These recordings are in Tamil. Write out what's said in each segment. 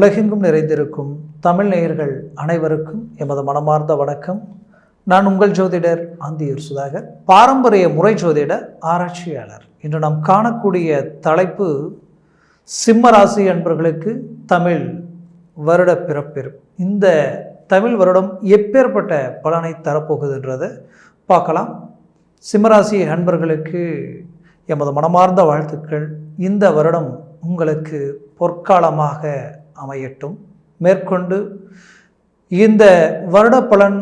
உலகெங்கும் நிறைந்திருக்கும் தமிழ் நேயர்கள் அனைவருக்கும் எமது மனமார்ந்த வணக்கம். நான் உங்கள் ஜோதிடர் அந்தியூர் சுதாகர் பாரம்பரிய முறை ஜோதிட ஆராய்ச்சியாளர். இன்று நாம் காணக்கூடிய தலைப்பு சிம்ம ராசி அன்பர்களுக்கு தமிழ் வருட பிறப்பெரும் இந்த தமிழ் வருடம் எப்பேற்பட்ட பலனை தரப்போகுதுன்றதை பார்க்கலாம். சிம்மராசி அன்பர்களுக்கு எமது மனமார்ந்த வாழ்த்துக்கள். இந்த வருடம் உங்களுக்கு பொற்காலமாக அமையட்டும். மேற்கொண்டு இந்த வருட பலன்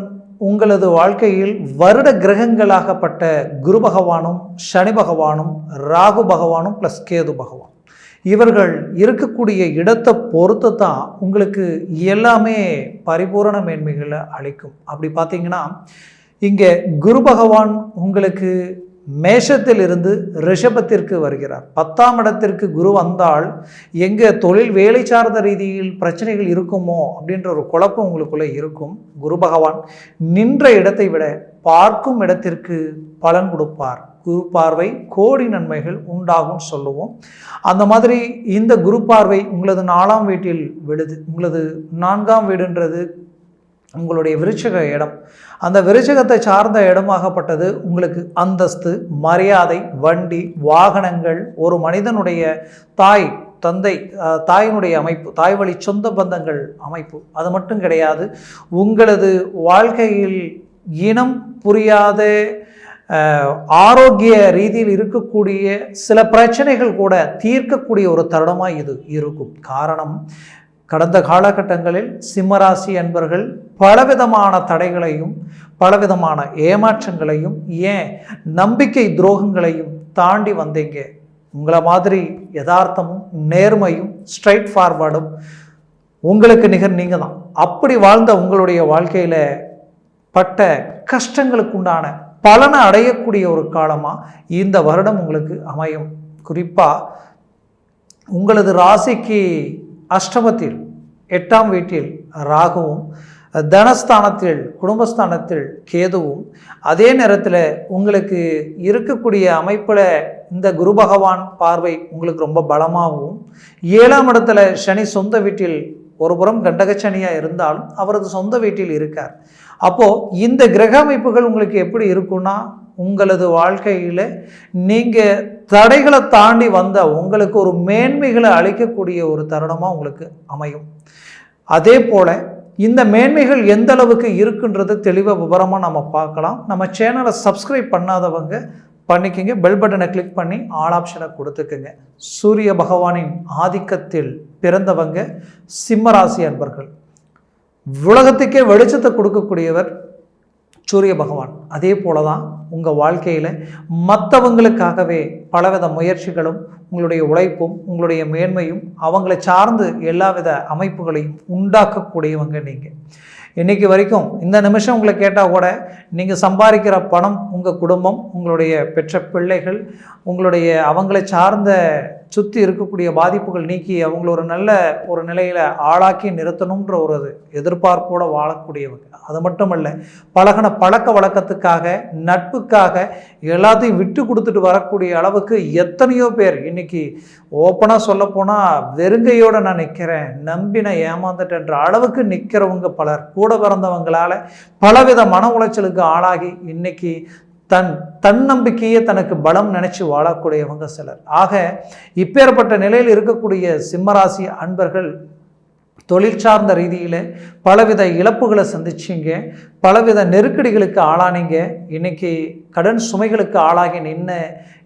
உங்களது வாழ்க்கையில் வருட கிரகங்களாகப்பட்ட குரு பகவானும் சனி பகவானும் ராகு பகவானும் ப்ளஸ் கேது பகவான். இவர்கள் இருக்கக்கூடிய இடத்தை பொறுத்து தான் உங்களுக்கு எல்லாமே பரிபூரண மேன்மைகளை அளிக்கும். அப்படி பார்த்தீங்கன்னா இங்கே குரு பகவான் உங்களுக்கு மேஷத்தில் இருந்து ரிஷபத்திற்கு வருகிறார். பத்தாம் இடத்திற்கு குரு வந்தால் எங்கே தொழில் வேலை சார்ந்த ரீதியில் பிரச்சனைகள் இருக்குமோ அப்படின்ற ஒரு குழப்பம் உங்களுக்குள்ளே இருக்கும். குரு பகவான் நின்ற இடத்தை விட பார்க்கும் இடத்திற்கு பலன் கொடுப்பார். குரு பார்வை கோடி நன்மைகள் உண்டாகும் சொல்லுவோம். அந்த மாதிரி இந்த குரு பார்வை உங்களது நாலாம் வீட்டில் விடுது உங்களது நான்காம் வீடுன்றது உங்களுடைய விருச்சக இடம். அந்த விருச்சகத்தை சார்ந்த இடமாகப்பட்டது உங்களுக்கு அந்தஸ்து மரியாதை வண்டி வாகனங்கள் ஒரு மனிதனுடைய தாய் தந்தை தாயினுடைய அமைப்பு தாய் வழி சொந்த பந்தங்கள் அமைப்பு. அது மட்டும் கிடையாது உங்களது வாழ்க்கையில் இனம் புரியாத ஆரோக்கிய ரீதியில் இருக்கக்கூடிய சில பிரச்சனைகள் கூட தீர்க்கக்கூடிய ஒரு தருணமாக இது இருக்கும். காரணம் கடந்த காலகட்டங்களில் சிம்மராசி என்பர்கள் பலவிதமான தடைகளையும் பலவிதமான ஏமாற்றங்களையும் ஏன் நம்பிக்கை துரோகங்களையும் தாண்டி வந்தீங்க. உங்களை மாதிரி யதார்த்தமும் நேர்மையும் ஸ்ட்ரைட் ஃபார்வர்டும் உங்களுக்கு நிகர் நீங்கள் தான் அப்படி வாழ்ந்த உங்களுடைய வாழ்க்கையில் பட்ட கஷ்டங்களுக்கு உண்டான பலனை அடையக்கூடிய ஒரு காலமாக இந்த வருடம் உங்களுக்கு அமையும். குறிப்பாக உங்களது ராசிக்கு அஷ்டமத்தில் எட்டாம் வீட்டில் ராகுவும் தனஸ்தானத்தில் குடும்பஸ்தானத்தில் கேதுவும் அதே நேரத்தில் உங்களுக்கு இருக்கக்கூடிய அமைப்பில் இந்த குரு பகவான் பார்வை உங்களுக்கு ரொம்ப பலமாகவும் ஏழாம் இடத்துல சனி சொந்த வீட்டில் ஒருபுறம் கண்டக கண்டகச்சனியாக இருந்தாலும் அவரது சொந்த வீட்டில் இருக்கார். அப்போது இந்த கிரக அமைப்புகள் உங்களுக்கு எப்படி இருக்குன்னா உங்களது வாழ்க்கையில் நீங்கள் தடைகளை தாண்டி வந்த உங்களுக்கு ஒரு மேன்மைகளை அளிக்கக்கூடிய ஒரு தருணமாக உங்களுக்கு அமையும். அதே போல் இந்த மேன்மைகள் எந்த அளவுக்கு இருக்குன்றது தெளிவாக விவரமாக நம்ம பார்க்கலாம். நம்ம சேனலை சப்ஸ்கிரைப் பண்ணாதவங்க பண்ணிக்கிங்க. பெல் பட்டனை கிளிக் பண்ணி ஆல் ஆப்ஷனை கொடுத்துக்குங்க. சூரிய பகவானின் ஆதிக்கத்தில் பிறந்தவங்க சிம்மராசி அன்பர்கள். உலகத்துக்கே வெளிச்சத்தை கொடுக்கக்கூடியவர் சூரிய பகவான். அதே போல தான் உங்கள் வாழ்க்கையில் மற்றவங்களுக்காகவே பலவித முயற்சிகளும் உங்களுடைய உழைப்பும் உங்களுடைய மேன்மையும் அவங்களை சார்ந்து எல்லாவித அமைப்புகளையும் உண்டாக்கக்கூடியவங்க நீங்கள் இன்னைக்கு வரைக்கும் இந்த நிமிஷம் உங்களை கேட்டால் கூட நீங்கள் சம்பாதிக்கிற பணம் உங்கள் குடும்பம் உங்களுடைய பெற்ற பிள்ளைகள் உங்களுடைய அவங்களை சார்ந்த சுற்றி இருக்கக்கூடிய பாதிப்புகள் நீக்கி அவங்கள ஒரு நல்ல ஒரு நிலையில் ஆளாக்கி நிறுத்தணுன்ற ஒரு எதிர்பார்ப்போடு வாழக்கூடியவங்க. அது மட்டுமல்ல பழகின பழக்க வழக்கத்துக்காக நட்புக்காக எல்லாத்தையும் விட்டு கொடுத்துட்டு வரக்கூடிய அளவுக்கு எத்தனையோ பேர் இன்னைக்கு ஓப்பனாக சொல்லப்போனால் வெறுங்கையோடு நான் நிற்கிறேன் நம்பி நான் ஏமாந்துட்டேன்ற அளவுக்கு நிற்கிறவங்க பலர். கூட பிறந்தவங்களால் பலவித மன உளைச்சலுக்கு ஆளாகி இன்னைக்கு தன் தன்னம்பிக்கையே தனக்கு பலம் நினைச்சு வாழக்கூடியவங்க சிலர். ஆக இப்பேற்பட்ட நிலையில் இருக்கக்கூடிய சிம்மராசி அன்பர்கள் தொழில் சார்ந்த ரீதியில் பலவித இழப்புகளை சந்திச்சிங்க. பலவித நெருக்கடிகளுக்கு ஆளானீங்க. இன்னைக்கு கடன் சுமைகளுக்கு ஆளாகி நின்று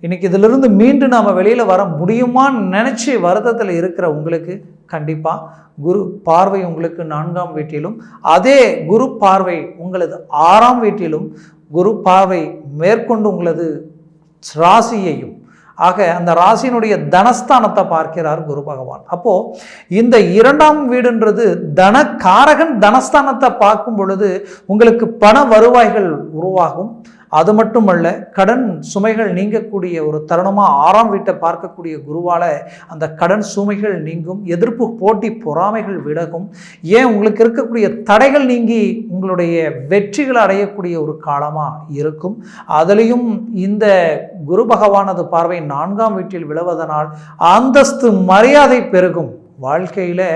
இன்னைக்கு இதிலிருந்து மீண்டு நாம் வெளியில் வர முடியுமான்னு நினச்சி வருத்தத்தில் இருக்கிற உங்களுக்கு கண்டிப்பாக குரு பார்வை உங்களுக்கு நான்காம் வீட்டிலும் அதே குரு பார்வை உங்களது ஆறாம் வீட்டிலும் குரு பார்வை மேற்கொண்டு உங்களது ராசியையும் ஆக அந்த ராசியினுடைய தனஸ்தானத்தை பார்க்கிறார் குரு பகவான். அப்போது இந்த இரண்டாம் வீடுன்றது தனக்காரகன் தனஸ்தானத்தை பார்க்கும் பொழுது உங்களுக்கு பண வருவாய்கள் உருவாகும். அது மட்டுமல்ல கடன் சுமைகள் நீங்கக்கூடிய ஒரு தருணமாக ஆறாம் வீட்டை பார்க்கக்கூடிய குருவால் அந்த கடன் சுமைகள் நீங்கும் எதிர்ப்பு போட்டி பொறாமைகள் விலகும். ஏன் உங்களுக்கு இருக்கக்கூடிய தடைகள் நீங்கி உங்களுடைய வெற்றிகளை அடையக்கூடிய ஒரு காலமாக இருக்கும். அதுலேயும் இந்த குரு பகவானது பார்வை நான்காம் வீட்டில் விழுவதனால் அந்தஸ்து மரியாதை பெருகும். வாழ்க்கையில்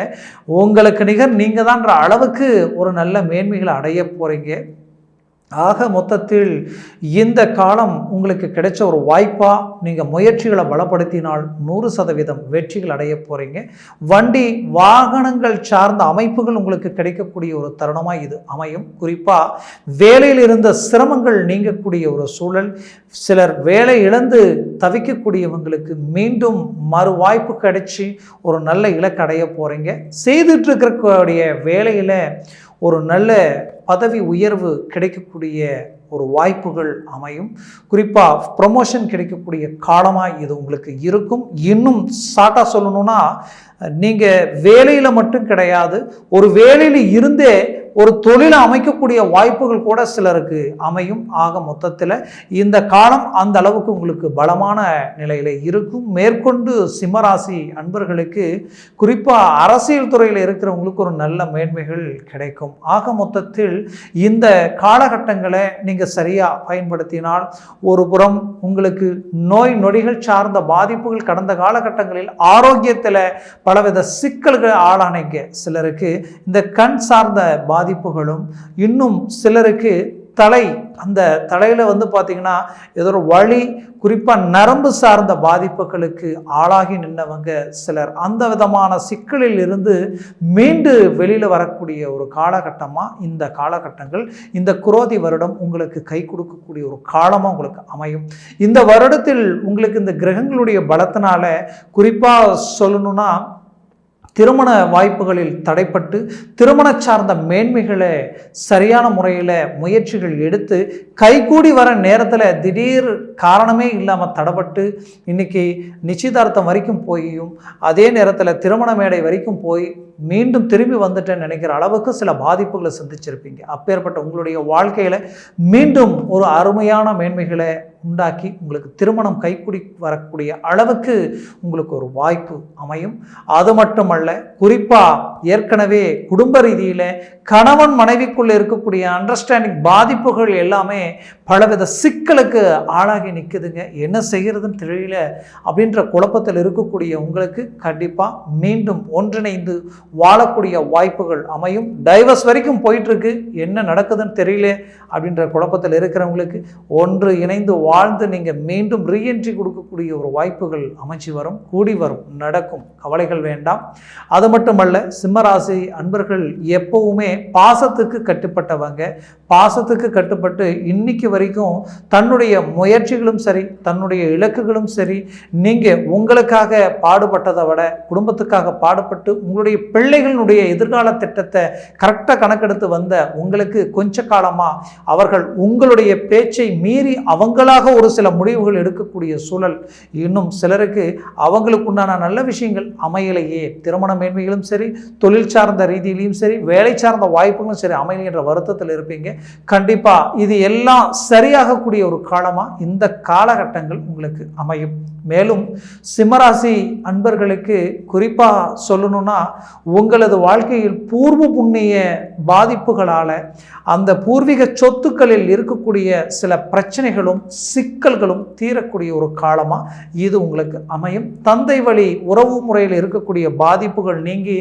உங்களுக்கு நிகர் நீங்கள் தான்ற அளவுக்கு ஒரு நல்ல மேன்மைகளை அடைய போகிறீங்க ஆக மொத்தத்தில் இந்த காலம் உங்களுக்கு கிடைச்ச ஒரு வாய்ப்பாக நீங்கள் முயற்சிகளை பலப்படுத்தினால் நூறு சதவீதம் வெற்றிகள் அடைய போகிறீங்க வண்டி வாகனங்கள் சார்ந்த அமைப்புகள் உங்களுக்கு கிடைக்கக்கூடிய ஒரு தருணமாக இது அமையும். குறிப்பாக வேலையில் இருந்த சிரமங்கள் நீங்கக்கூடிய ஒரு சூழல். சிலர் வேலை இழந்து தவிக்கக்கூடியவங்களுக்கு மீண்டும் மறு வாய்ப்பு கிடைச்சி ஒரு நல்ல இலக்கு அடைய போகிறீங்க செய்துட்டு இருக்கக்கூடிய வேலையில் ஒரு நல்ல பதவி உயர்வு கிடைக்கக்கூடிய ஒரு வாய்ப்புகள் அமையும். குறிப்பாக ப்ரொமோஷன் கிடைக்கக்கூடிய காலமாக இது உங்களுக்கு இருக்கும். இன்னும் ஷார்ட்டாக சொல்லணும்னா நீங்கள் வேலையில் மட்டும் கிடையாது ஒரு வேலையில் இருந்தே ஒரு தொழிலை அமைக்கக்கூடிய வாய்ப்புகள் கூட சிலருக்கு அமையும். ஆக மொத்தத்தில் இந்த காலம் அந்த அளவுக்கு உங்களுக்கு பலமான நிலையில் இருக்கும். மேற்கொண்டு சிம்மராசி அன்பர்களுக்கு குறிப்பாக அரசியல் துறையில் இருக்கிறவங்களுக்கு ஒரு நல்ல மேன்மைகள் கிடைக்கும். ஆக மொத்தத்தில் இந்த காலகட்டங்களை நீங்கள் சரியாக பயன்படுத்தினால் ஒரு புறம் உங்களுக்கு நோய் நொடிகள் சார்ந்த பாதிப்புகள் கடந்த காலகட்டங்களில் ஆரோக்கியத்தில் பலவித சிக்கல்கள் ஆளானீங்க. சிலருக்கு இந்த கண் சார்ந்த பாதி பாதிப்புகளும் இன்னும் சிலருக்கு தலை அந்த தலையில் வந்து பார்த்திங்கன்னா ஏதோ ஒரு வழி குறிப்பாக நரம்பு சார்ந்த பாதிப்புகளுக்கு ஆளாகி நின்றவங்க சிலர். அந்த விதமான சிக்கலில் இருந்து மீண்டு வெளியில் வரக்கூடிய ஒரு காலகட்டமாக இந்த காலகட்டங்கள் இந்த குரோதி வருடம் உங்களுக்கு கை கொடுக்கக்கூடிய ஒரு காலமாக உங்களுக்கு அமையும். இந்த வருடத்தில் உங்களுக்கு இந்த கிரகங்களுடைய பலத்தினால குறிப்பாக சொல்லணும்னா திருமண வாய்ப்புகளில் தடைப்பட்டு திருமண சார்ந்த மேன்மைகளை சரியான முறையில் முயற்சிகள் எடுத்து கைகூடி வர நேரத்தில் திடீர் காரணமே இல்லாமல் தடைப்பட்டு இன்னைக்கு நிச்சயதார்த்தம் வரைக்கும் போயும் அதே நேரத்தில் திருமண மேடை வரைக்கும் போய் மீண்டும் திரும்பி வந்துட்டேன்னு நினைக்கிற அளவுக்கு சில பாதிப்புகளை சந்திச்சிருப்பீங்க. அப்பேற்பட்ட உங்களுடைய வாழ்க்கையில் மீண்டும் ஒரு அருமையான மேன்மைகளை உண்டாக்கி உங்களுக்கு திருமணம் கைக்குடி வரக்கூடிய அளவுக்கு உங்களுக்கு ஒரு வாய்ப்பு அமையும். அது மட்டுமல்ல குறிப்பாக ஏற்கனவே குடும்ப ரீதியில் கணவன் மனைவிக்குள்ளே இருக்கக்கூடிய அண்டர்ஸ்டாண்டிங் பாதிப்புகள் எல்லாமே பலவித சிக்கலுக்கு ஆளாகி நிற்குதுங்க என்ன செய்கிறதுன்னு தெரியல. அப்படின்ற குழப்பத்தில் இருக்கக்கூடிய உங்களுக்கு கண்டிப்பாக மீண்டும் ஒன்றிணைந்து வாழக்கூடிய வாய்ப்புகள் அமையும். டைவர்ஸ் வரைக்கும் போயிட்டுருக்கு. என்ன நடக்குதுன்னு தெரியல அப்படின்ற குழப்பத்தில் இருக்கிறவங்களுக்கு ஒன்று இணைந்து வாழ்ந்து நீங்கள் மீண்டும் ரீஎன்ட்ரி கொடுக்கக்கூடிய ஒரு வாய்ப்புகள் அமைச்சு வரும் கூடி வரும் நடக்கும். கவலைகள் வேண்டாம். அது மட்டுமல்ல சிம்மராசி அன்பர்கள் எப்பவுமே பாசத்துக்கு கட்டுப்பட்டவங்க. பாசத்துக்கு கட்டுப்பட்டு இன்னைக்கு வரைக்கும் தன்னுடைய முயற்சிகளும் சரி தன்னுடைய இலக்குகளும் சரி நீங்கள் உங்களுக்காக பாடுபட்டதை விட குடும்பத்துக்காக பாடுபட்டு உங்களுடைய பிள்ளைகளுடைய எதிர்கால திட்டத்தை கரெக்டாக கணக்கெடுத்து வந்த உங்களுக்கு கொஞ்ச காலமாக அவர்கள் உங்களுடைய பேச்சை மீறி அவங்களாக ஒரு சில முடிவுகள் எடுக்கக்கூடிய சூழல் இன்னும் சிலருக்கு அவங்களுக்கு உண்டான நல்ல விஷயங்கள் அமையலையே. திருமண மேன்மைகளும் சரி தொழில் சார்ந்த ரீதியிலையும் சரி வேலை சார்ந்த வாய்ப்புகளும் சரி அமையலை என்ற வருத்தத்தில் இருப்பீங்க. கண்டிப்பாக இது எல்லாம் சரியாகக்கூடிய ஒரு காலமாக இந்த காலகட்டங்கள் உங்களுக்கு அமையும். மேலும் சிம்மராசி அன்பர்களுக்கு குறிப்பாக சொல்லணும்னா உங்களது வாழ்க்கையில் பூர்வ புண்ணிய பாதிப்புகளால் அந்த பூர்வீக சொத்துக்களில் இருக்கக்கூடிய சில பிரச்சனைகளும் சிக்கல்களும் தீரக்கூடிய ஒரு காலமாக இது உங்களுக்கு அமையும். தந்தை வழி உறவு முறையில் இருக்கக்கூடிய பாதிப்புகள் நீங்கி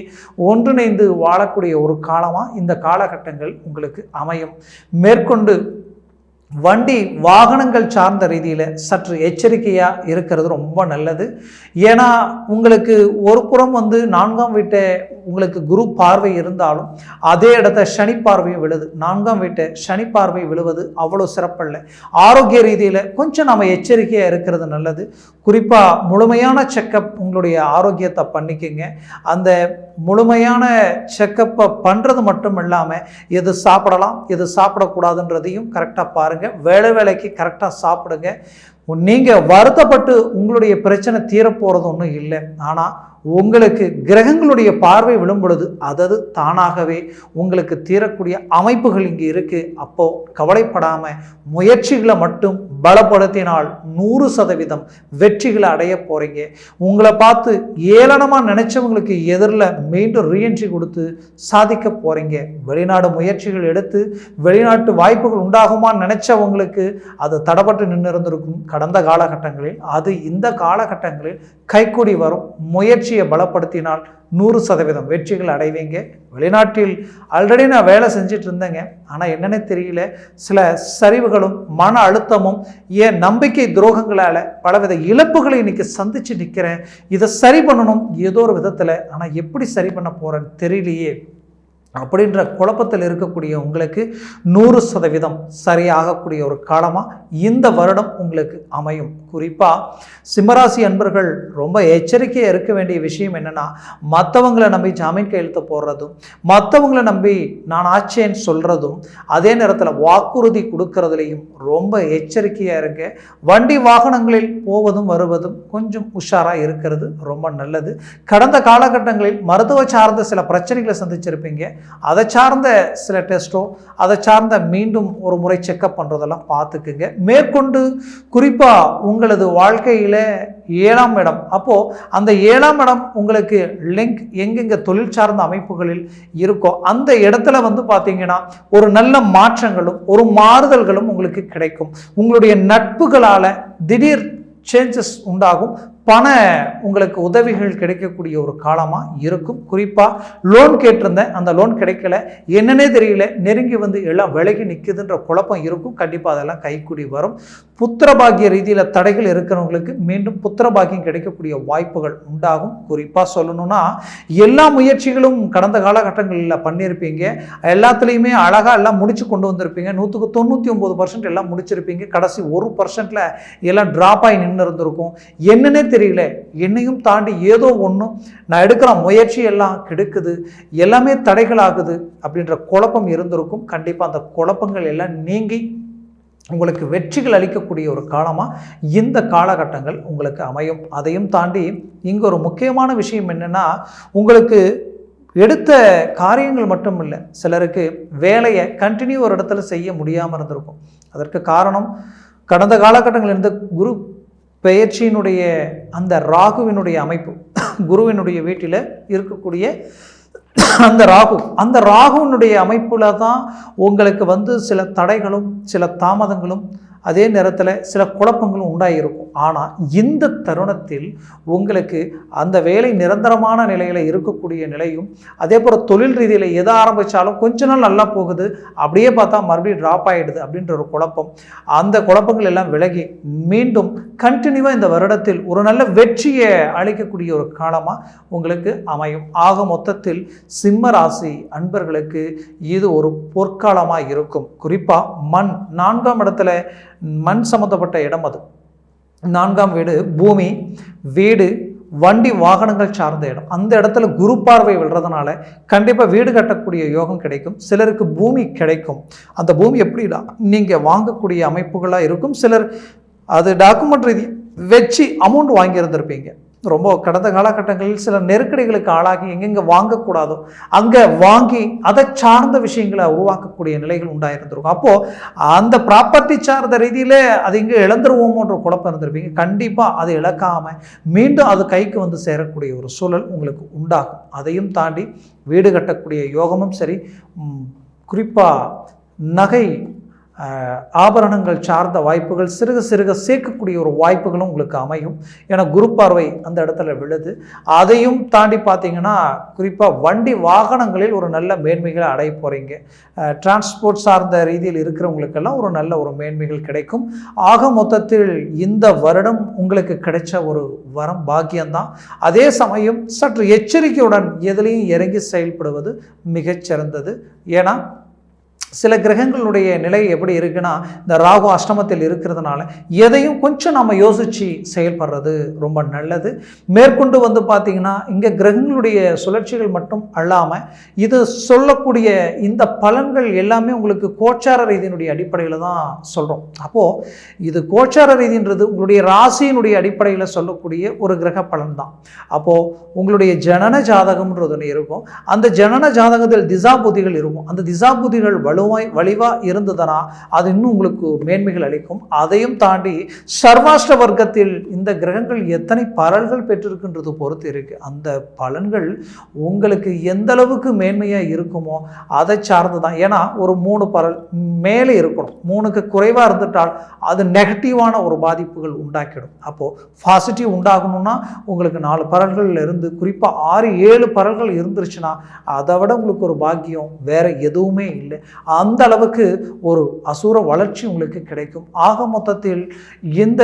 ஒன்றிணைந்து வாழக்கூடிய ஒரு காலமாக இந்த காலகட்டங்கள் உங்களுக்கு அமையும். மேற்கொண்டு வண்டி வாகனங்கள் சார்ந்த ரீதியில் சற்று எச்சரிக்கையாக இருக்கிறது ரொம்ப நல்லது. ஏன்னா உங்களுக்கு ஒரு புறம் வந்து நான்காம் வீட்டை உங்களுக்கு குரு பார்வை இருந்தாலும் அதே இடத்த சனி பார்வையும் விழுது. நான்காம் வீட்டை சனி பார்வை விழுவது அவ்வளோ சிறப்பல்ல. ஆரோக்கிய ரீதியில் கொஞ்சம் நம்ம எச்சரிக்கையாக இருக்கிறது நல்லது. குறிப்பாக முழுமையான செக்கப் உங்களுடைய ஆரோக்கியத்தை பண்ணிக்கோங்க. அந்த முழுமையான செக்கப்பை பண்ணுறது மட்டும் இல்லாமல் எது சாப்பிடலாம் எது சாப்பிடக்கூடாதுன்றதையும் கரெக்டாக பாருங்கள் வேலை வேலைக்கு கரெக்டாக சாப்பிடுங்க. நீங்கள் வருத்தப்பட்டு உங்களுடைய பிரச்சனை தீரப்போகிறது ஒன்றும் இல்லை. ஆனால் உங்களுக்கு கிரகங்களுடைய பார்வை விழும் பொழுது அதது தானாகவே உங்களுக்கு தீரக்கூடிய அமைப்புகள் இங்கே இருக்குது அப்போது கவலைப்படாமல் முயற்சிகளை மட்டும் பலப்படுத்தினால் நூறு சதவீதம் வெற்றிகளை அடைய போகிறீங்க உங்களை பார்த்து ஏளனமாக நினச்சவங்களுக்கு எதிரில் மீண்டும் ரீஎன்ட்ரி கொடுத்து சாதிக்க போகிறீங்க வெளிநாடு முயற்சிகள் எடுத்து வெளிநாட்டு வாய்ப்புகள் உண்டாகுமான்னு நினச்சவங்களுக்கு அது தடப்பட்டு நின்று இருந்திருக்கும் கடந்த காலகட்டங்களில் அது இந்த காலகட்டங்களில் கைக்கூடி வரும். முயற்சி முயற்சியை பலப்படுத்தினால் நூறு சதவீதம் வெற்றிகள் அடைவீங்க. வெளிநாட்டில் ஆல்ரெடி நான் வேலை செஞ்சுட்டு இருந்தேங்க. ஆனால் என்னன்னே தெரியல. சில சரிவுகளும் மன அழுத்தமும் ஏன் நம்பிக்கை துரோகங்களால் பலவித இழப்புகளை இன்னைக்கு சந்திச்சு நிற்கிறேன் இதை சரி பண்ணணும் ஏதோ ஒரு விதத்தில். ஆனால் எப்படி சரி பண்ண போகிறேன்னு தெரியலையே. அப்படின்ற குழப்பத்தில் இருக்கக்கூடிய உங்களுக்கு நூறு சதவீதம் சரியாகக்கூடிய ஒரு காலமாக இந்த வருடம் உங்களுக்கு அமையும். குறிப்பாக சிம்மராசி அன்பர்கள் ரொம்ப எச்சரிக்கையாக இருக்க வேண்டிய விஷயம் என்னென்னா மற்றவங்களை நம்பி ஜாமீன் கையெழுத்து போடுறதும் மற்றவங்களை நம்பி நான் ஆச்சேன்னு சொல்கிறதும் அதே நேரத்தில் வாக்குறுதி கொடுக்கறதுலையும் ரொம்ப எச்சரிக்கையாக இருங்க. வண்டி வாகனங்களில் போவதும் வருவதும் கொஞ்சம் உஷாராக இருக்கிறது ரொம்ப நல்லது. கடந்த காலகட்டங்களில் மருத்துவ சார்ந்த சில பிரச்சனைகளை சந்திச்சிருப்பீங்க. அதை சார்ந்த சில டெஸ்ட்டோ அதை சார்ந்த மீண்டும் ஒரு முறை செக்கப் பண்ணுறதெல்லாம் பார்த்துக்குங்க. மேற்கொண்டு குறிப்பாக உங்களது வாழ்க்கையில் ஏழாம் இடம். அப்போது அந்த ஏழாம் இடம் உங்களுக்கு லிங்க் எங்கெங்கே தொழில் சார்ந்த அமைப்புகளில் இருக்கோ அந்த இடத்துல வந்து பார்த்தீங்கன்னா ஒரு நல்ல மாற்றங்களும் ஒரு மாறுதல்களும் உங்களுக்கு கிடைக்கும். உங்களுடைய நட்புகளால் திடீர் சேஞ்சஸ் உண்டாகும். பண உங்களுக்கு உதவிகள் கிடைக்கக்கூடிய ஒரு காலமாக இருக்கும். குறிப்பாக லோன் கேட்டிருந்தேன். அந்த லோன் கிடைக்கல. என்னன்னே தெரியல. நெருங்கி வந்து எல்லாம் விலகி நிற்குதுன்ற குழப்பம் இருக்கும். கண்டிப்பாக அதெல்லாம் கைக்குடி வரும். புத்திரபாகிய ரீதியில் தடைகள் இருக்கிறவங்களுக்கு மீண்டும் புத்திரபாகியம் கிடைக்கக்கூடிய வாய்ப்புகள் உண்டாகும். குறிப்பாக சொல்லணும்னா எல்லா முயற்சிகளும் கடந்த காலகட்டங்களில் பண்ணியிருப்பீங்க. எல்லாத்துலேயுமே அழகாக எல்லாம் முடிச்சு கொண்டு வந்திருப்பீங்க. நூற்றுக்கு தொண்ணூற்றி ஒம்பது பர்சன்ட் எல்லாம் முடிச்சிருப்பீங்க. கடைசி ஒரு பர்சன்ட்டில் எல்லாம் ட்ராப் ஆகி நின்று இருந்திருக்கும். என்னன்னே தெரியல. என்னையும் தாண்டி ஏதோ ஒன்றும் நான் எடுக்கிற முயற்சி எல்லாம் கெடுக்குது. எல்லாமே தடைகளாகுது அப்படின்ற குழப்பம் இருந்திருக்கும். கண்டிப்பாக அந்த குழப்பங்கள் எல்லாம் நீங்கி உங்களுக்கு வெற்றிகள் அளிக்கக்கூடிய ஒரு காலமாக இந்த காலகட்டங்கள் உங்களுக்கு அமையும். அதையும் தாண்டி இங்கே ஒரு முக்கியமான விஷயம் என்னென்னா உங்களுக்கு எடுத்த காரியங்கள் மட்டும் இல்லை சிலருக்கு வேலையை கண்டினியூ ஒரு இடத்துல செய்ய முடியாமல் இருந்திருக்கும். அதற்கு காரணம் கடந்த காலகட்டங்களில் இருந்த குரு பெயர்ச்சியினுடைய அந்த ராகுவினுடைய அமைப்பு குருவினுடைய வீட்டில் இருக்கக்கூடிய அந்த ராகு அந்த ராகுவினுடைய அமைப்பில் தான் உங்களுக்கு வந்து சில தடைகளும் சில தாமதங்களும் அதே நேரத்தில் சில குழப்பங்களும் உண்டாகிருக்கும் ஆனால் இந்த தருணத்தில் உங்களுக்கு அந்த வேலை நிரந்தரமான நிலையில் இருக்கக்கூடிய நிலையும் அதே போல் தொழில் ரீதியில் எதை ஆரம்பித்தாலும் கொஞ்ச நாள் நல்லா போகுது அப்படியே பார்த்தா மறுபடியும் ட்ராப் ஆகிடுது அப்படின்ற ஒரு குழப்பம். அந்த குழப்பங்கள் எல்லாம் விலகி மீண்டும் கண்டினியூவாக இந்த வருடத்தில் ஒரு நல்ல வெற்றியை அளிக்கக்கூடிய ஒரு காலமாக உங்களுக்கு அமையும். ஆக மொத்தத்தில் சிம்ம ராசி அன்பர்களுக்கு இது ஒரு பொற்காலமாக இருக்கும். குறிப்பாக மண் நான்காம் இடத்துல மண் சம்மந்தப்பட்ட இடம் அது. நான்காம் வீடு பூமி வீடு வண்டி வாகனங்கள் சார்ந்த இடம். அந்த இடத்துல குரு பார்வை விழுறதுனால கண்டிப்பாக வீடு கட்டக்கூடிய யோகம் கிடைக்கும். சிலருக்கு பூமி கிடைக்கும். அந்த பூமி எப்படிடா நீங்கள் வாங்கக்கூடிய அமைப்புகளாக இருக்கும். சிலர் அது டாக்குமெண்ட் ரீதி வச்சு அமௌண்ட் வாங்கியிருந்திருப்பீங்க. ரொம்ப கடந்த காலகட்டங்களில் சில நெருக்கடிகளுக்கு ஆளாகி எங்கெங்கே வாங்கக்கூடாதோ அங்கே வாங்கி அதை சார்ந்த விஷயங்களை உருவாக்கக்கூடிய நிலைகள் உண்டாயிருந்திருக்கும். அப்போது அந்த ப்ராப்பர்ட்டி சார்ந்த ரீதியில் அது இங்கே இழந்துருவோமோன்ற குழப்பம் இருந்திருப்பீங்க. கண்டிப்பாக அது இழக்காமல் மீண்டும் அது கைக்கு வந்து சேரக்கூடிய ஒரு சூழல் உங்களுக்கு உண்டாகும். அதையும் தாண்டி வீடு கட்டக்கூடிய யோகமும் சரி குறிப்பாக நகை ஆபரணங்கள் சார்ந்த வாய்ப்புகள் சிறுக சிறுக சேர்க்கக்கூடிய ஒரு வாய்ப்புகளும் உங்களுக்கு அமையும். ஏன்னா குரு பார்வை அந்த இடத்துல விழுது. அதையும் தாண்டி பார்த்தீங்கன்னா குறிப்பாக வண்டி வாகனங்களில் ஒரு நல்ல மேன்மைகளை அடைய போகிறீங்க டிரான்ஸ்போர்ட் சார்ந்த ரீதியில் இருக்கிறவங்களுக்கெல்லாம் ஒரு நல்ல ஒரு மேன்மைகள் கிடைக்கும். ஆக மொத்தத்தில் இந்த வருடம் உங்களுக்கு கிடைச்ச ஒரு வரம் பாக்கியம்தான். அதே சமயம் சற்று எச்சரிக்கையுடன் எதுலேயும் இறங்கி செயல்படுவது மிகச்சிறந்தது. ஏன்னா சில கிரகங்களுடைய நிலை எப்படி இருக்குன்னா இந்த ராகு அஷ்டமத்தில் இருக்கிறதுனால எதையும் கொஞ்சம் நம்ம யோசித்து செயல்படுறது ரொம்ப நல்லது. மேற்கொண்டு வந்து பார்த்திங்கன்னா இங்கே கிரகங்களுடைய சுழற்சிகள் மட்டும் அல்லாமல் இது சொல்லக்கூடிய இந்த பலன்கள் எல்லாமே உங்களுக்கு கோச்சார ரீதியினுடைய அடிப்படையில் தான் சொல்கிறோம் அப்போது இது கோச்சார ரீதின்றது உங்களுடைய ராசியினுடைய அடிப்படையில் சொல்லக்கூடிய ஒரு கிரக பலன் தான் அப்போது உங்களுடைய ஜனன ஜாதகம்ன்றது ஒன்று இருக்கும். அந்த ஜனன ஜாதகத்தில் திசா புதிகள் இருக்கும். அந்த திசா புதிகள் வலு வலுவாய் வலிவாக இருந்ததுன்னா அது இன்னும் உங்களுக்கு மேன்மைகள் அளிக்கும். அதையும் தாண்டி சர்வாஷ்ட வர்க்கத்தில் இந்த கிரகங்கள் எத்தனை பலன்கள் பெற்றிருக்கின்றது பொறுத்து இருக்குது அந்த பலன்கள் உங்களுக்கு எந்த அளவுக்கு மேன்மையாக இருக்குமோ அதை சார்ந்து தான் ஏன்னா ஒரு மூணு பலன் மேலே இருக்கணும். மூணுக்கு குறைவாக இருந்துட்டால் அது நெகட்டிவான ஒரு பாதிப்புகள் உண்டாக்கிடும். அப்போது பாசிட்டிவ் உண்டாகணும்னா உங்களுக்கு நாலு பரல்கள் இருந்து குறிப்பாக ஆறு ஏழு பரல்கள் இருந்துருச்சுன்னா அதை விட உங்களுக்கு ஒரு பாக்கியம் வேற எதுவுமே இல்லை. அந்த அளவுக்கு ஒரு அசுர வளர்ச்சி உங்களுக்கு கிடைக்கும். ஆக மொத்தத்தில் இந்த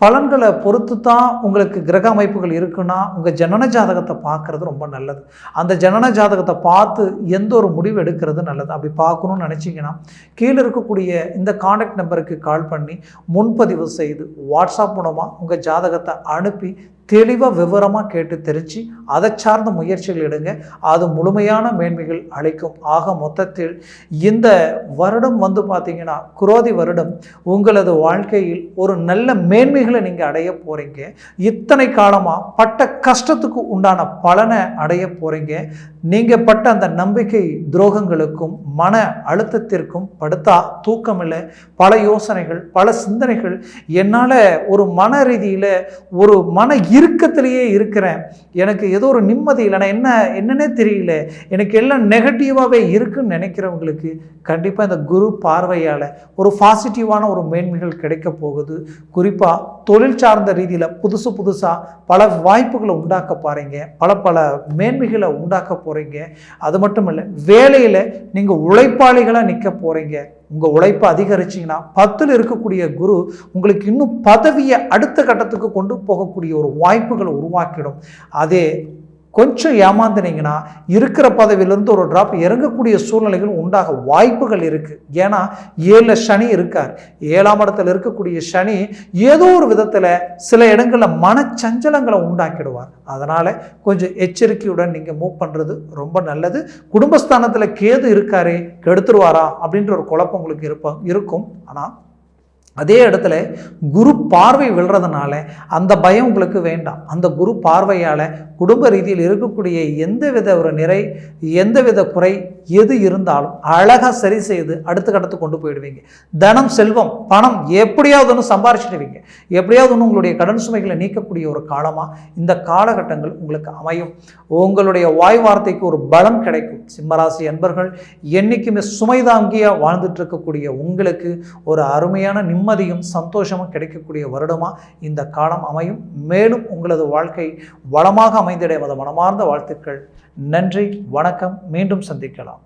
பலன்களை பொறுத்து தான் உங்களுக்கு கிரக அமைப்புகள் இருக்குன்னா உங்கள் ஜனன ஜாதகத்தை பார்க்குறது ரொம்ப நல்லது. அந்த ஜனன ஜாதகத்தை பார்த்து எந்த ஒரு முடிவு எடுக்கிறது நல்லது. அப்படி பார்க்கணும்னு நினச்சிங்கன்னா கீழே இருக்கக்கூடிய இந்த காண்டாக்ட் நம்பருக்கு கால் பண்ணி முன்பதிவு செய்து வாட்ஸ்அப் மூலமாக உங்கள் ஜாதகத்தை அனுப்பி தெளிவாக விவரமாக கேட்டு தெரிஞ்சு அதை சார்ந்த முயற்சிகள் எடுங்க. அது முழுமையான மேன்மைகள் அளிக்கும். ஆக மொத்தத்தில் இந்த வருடம் வந்து பார்த்தீங்கன்னா குரோதி வருடம் உங்களது வாழ்க்கையில் ஒரு நல்ல மேன்மைகளை நீங்கள் அடைய போகிறீங்க இத்தனை காலமாக பட்ட கஷ்டத்துக்கு உண்டான பலனை அடைய போகிறீங்க நீங்கள் பட்ட அந்த நம்பிக்கை துரோகங்களுக்கும் மன அழுத்தத்திற்கும் படுத்தா தூக்கமில்லை. பல யோசனைகள் பல சிந்தனைகள் என்னால் ஒரு மன ரீதியில் ஒரு மன இறுக்கத்திலேயே இருக்கிறேன். எனக்கு ஏதோ ஒரு நிம்மதி இல்லை. நான் என்ன என்னன்னே தெரியல. எனக்கு எல்லாம் நெகட்டிவாகவே இருக்குன்னு நினைக்கிறவங்களுக்கு கண்டிப்பாக இந்த குரு பார்வையால் ஒரு பாசிட்டிவான ஒரு மேன்மைகள் கிடைக்க போகுது. குறிப்பாக தொழில் சார்ந்த ரீதியில் புதுசு புதுசாக பல வாய்ப்புகளை உண்டாக்க பாருங்க பல பல மேன்மைகளை உண்டாக்க போகிறீங்க அது மட்டும் இல்லை வேலையில் நீங்கள் உழைப்பாளிகளாக நிற்க போகிறீங்க உங்கள் உழைப்பை அதிகரிச்சிங்கன்னா பத்தில் இருக்கக்கூடிய குரு உங்களுக்கு இன்னும் பதவியை அடுத்த கட்டத்துக்கு கொண்டு போகக்கூடிய ஒரு வாய்ப்புகளை உருவாக்கிடும். அதே கொஞ்சம் ஏமாந்துனீங்கன்னா இருக்கிற பதவியிலிருந்து ஒரு ட்ராப் இறங்கக்கூடிய சூழ்நிலைகள் உண்டாக வாய்ப்புகள் இருக்குது ஏன்னா ஏழில் சனி இருக்கார். ஏழாம் இடத்துல இருக்கக்கூடிய சனி ஏதோ ஒரு விதத்தில் சில இடங்களில் மனச்சஞ்சலங்களை உண்டாக்கிடுவார். அதனால் கொஞ்சம் எச்சரிக்கையுடன் நீங்கள் மூவ் பண்ணுறது ரொம்ப நல்லது. குடும்பஸ்தானத்தில் கேது இருக்காரே கெடுத்துருவாரா அப்படின்ற ஒரு குழப்பம் உங்களுக்கு இருப்ப இருக்கும். ஆனால் அதே இடத்துல குரு பார்வை விழுறதுனால அந்த பயம் உங்களுக்கு வேண்டாம். அந்த குரு பார்வையால் குடும்ப ரீதியில் இருக்கக்கூடிய எந்த வித ஒரு நிறை எந்த வித குறை எது இருந்தாலும் அழகாக சரி செய்து அடுத்த கட்டத்துக்கு கொண்டு போயிடுவீங்க. தனம் செல்வம் பணம் எப்படியாவது ஒன்று சம்பாரிச்சிடுவீங்க. எப்படியாவது ஒன்று உங்களுடைய கடன் சுமைகளை நீக்கக்கூடிய ஒரு காலமாக இந்த காலகட்டங்கள் உங்களுக்கு அமையும். உங்களுடைய வாய் வார்த்தைக்கு ஒரு பலம் கிடைக்கும். சிம்மராசி அன்பர்கள் என்றைக்குமே சுமைதாங்கியாக வாழ்ந்துட்டு இருக்கக்கூடிய உங்களுக்கு ஒரு அருமையான நிம்மதியும் சந்தோஷமும் கிடைக்கக்கூடிய வருடமாக இந்த காலம் அமையும். மேலும் உங்களது வாழ்க்கை வளமாக அமைந்திட மனமார்ந்த வாழ்த்துக்கள். நன்றி வணக்கம். மீண்டும் சந்திக்கலாம்.